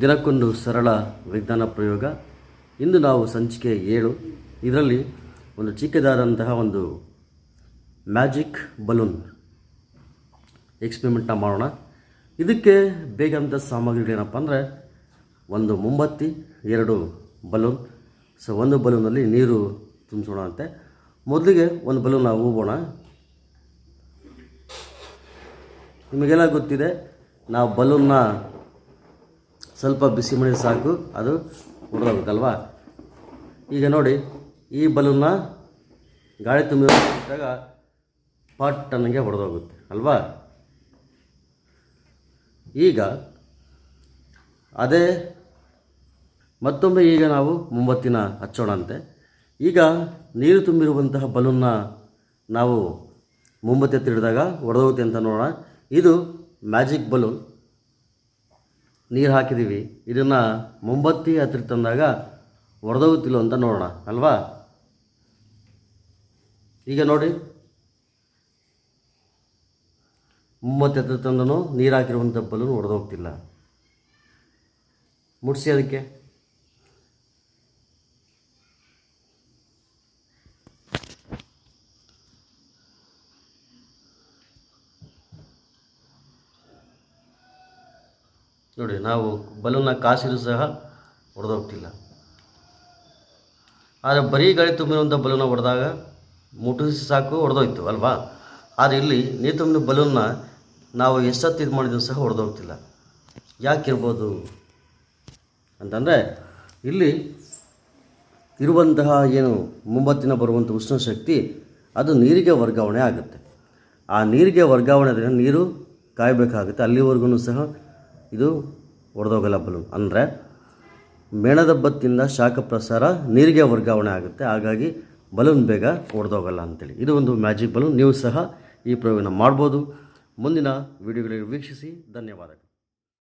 ದಿನಕ್ಕೊಂದು ಸರಳ ವಿಜ್ಞಾನ ಪ್ರಯೋಗ. ಇಂದು ನಾವು ಸಂಚಿಕೆ ಏಳು. ಇದರಲ್ಲಿ ಒಂದು ಚಿಕ್ಕದಾದಂತಹ ಒಂದು ಮ್ಯಾಜಿಕ್ ಬಲೂನ್ ಎಕ್ಸ್ಪೆರಿಮೆಂಟ್ನ ಮಾಡೋಣ. ಇದಕ್ಕೆ ಬೇಕಾದಂಥ ಸಾಮಗ್ರಿಗಳೇನಪ್ಪ ಅಂದರೆ ಒಂದು ಮೊಂಬತ್ತಿ, ಎರಡು ಬಲೂನ್. ಸೊ, ಒಂದು ಬಲೂನಲ್ಲಿ ನೀರು ತುಂಬಿಸೋಣ ಅಂತೆ. ಮೊದಲಿಗೆ ಒಂದು ಬಲೂನ್ ನಾವು ಹೂಬೋಣ. ನಿಮಗೆಲ್ಲ ಗೊತ್ತಿದೆ, ನಾವು ಬಲೂನ್ನ ಸ್ವಲ್ಪ ಬಿಸಿ ಮಾಡಿದ್ರೆ ಸಾಕು, ಅದು ಹೊಡೆದೋಗುತ್ತಲ್ವಾ ಈಗ ನೋಡಿ, ಈ ಬಲೂನ್ನ ಗಾಳಿ ತುಂಬಿದಾಗ ಪಟ್ ಅನ್ನಂಗೆ ಹೊಡೆದೋಗುತ್ತೆ ಅಲ್ವಾ? ಈಗ ಅದೇ ಮತ್ತೊಮ್ಮೆ ಈಗ ನಾವು ಮೊಂಬತ್ತಿನ ಹಚ್ಚೋಣಂತೆ. ಈಗ ನೀರು ತುಂಬಿರುವಂತಹ ಬಲೂನ್ನ ನಾವು ಮುಂಬತ್ತಿ ಹತ್ತಿರ ಹಿಡಿದಾಗ ಹೊಡೆದೋಗುತ್ತೆ ಅಂತ ನೋಡೋಣ. ಇದು ಮ್ಯಾಜಿಕ್ ಬಲೂನ್. ನೀರು ಹಾಕಿದ್ದೀವಿ ಇದನ್ನು ಮುಂಬತ್ತಿ ಹತ್ತಿರ ತಂದಾಗ ಒಡೆದೋಗುತ್ತಿಲ್ಲ ಅಂತ ನೋಡೋಣ, ಅಲ್ವಾ? ಈಗ ನೋಡಿ. ಮುಂಬತ್ತಿ ಹತ್ತಿರ ತಂದನು, ನೀರು ಹಾಕಿರುವಂಥ ಬಲ್ಲೂ ಒಡೆದೋಗ್ತಿಲ್ಲ ಮುಟ್ಸಿ ಅದಕ್ಕೆ. ನೋಡಿ, ನಾವು ಬಲೂನ್ನ ಕಾಸಿರು ಸಹ ಹೊಡೆದೋಗ್ತಿಲ್ಲ ಆದರೆ ಬರೀ ಗಾಳಿ ತುಂಬಿರುವಂಥ ಬಲೂನ ಹೊಡೆದಾಗ ಮುಟ್ಟಿಸಿ ಸಾಕು ಹೊಡೆದೋಯ್ತು ಅಲ್ವಾ? ಆದರೆ ಇಲ್ಲಿ ನೀರು ತುಂಬಿದ ಬಲೂನ್ನ ನಾವು ಎಷ್ಟೊತ್ತು ಇದು ಮಾಡಿದ್ರು ಸಹ ಹೊಡೆದೋಗ್ತಿಲ್ಲ ಯಾಕಿರ್ಬೋದು ಅಂತಂದರೆ ಇಲ್ಲಿ ಇರುವಂತಹ ಏನು ಮುಂಬತ್ತಿನ ಬರುವಂಥ ಉಷ್ಣ ಶಕ್ತಿ ಅದು ನೀರಿಗೆ ವರ್ಗಾವಣೆ ಆಗುತ್ತೆ. ಆ ನೀರಿಗೆ ವರ್ಗಾವಣೆ ನೀರು ಕಾಯಬೇಕಾಗುತ್ತೆ. ಅಲ್ಲಿವರೆಗೂ ಸಹ ಇದು ಒಡೆದೋಗಲ್ಲ ಬಲೂನ್ ಅಂದರೆ ಮೇಣದ ಬತ್ತಿಂದ ಶಾಖ ಪ್ರಸಾರ ನೀರಿಗೆ ವರ್ಗಾವಣೆ ಆಗುತ್ತೆ. ಹಾಗಾಗಿ ಬಲೂನ್ ಬೇಗ ಒಡೆದೋಗಲ್ಲ ಅಂತೇಳಿ. ಇದು ಒಂದು ಮ್ಯಾಜಿಕ್ ಬಲೂನ್. ನೀವು ಸಹ ಈ ಪ್ರಯೋಗನ ಮಾಡ್ಬೋದು. ಮುಂದಿನ ವಿಡಿಯೋಗಳಿಗೆ ವೀಕ್ಷಿಸಿ. ಧನ್ಯವಾದಗಳು.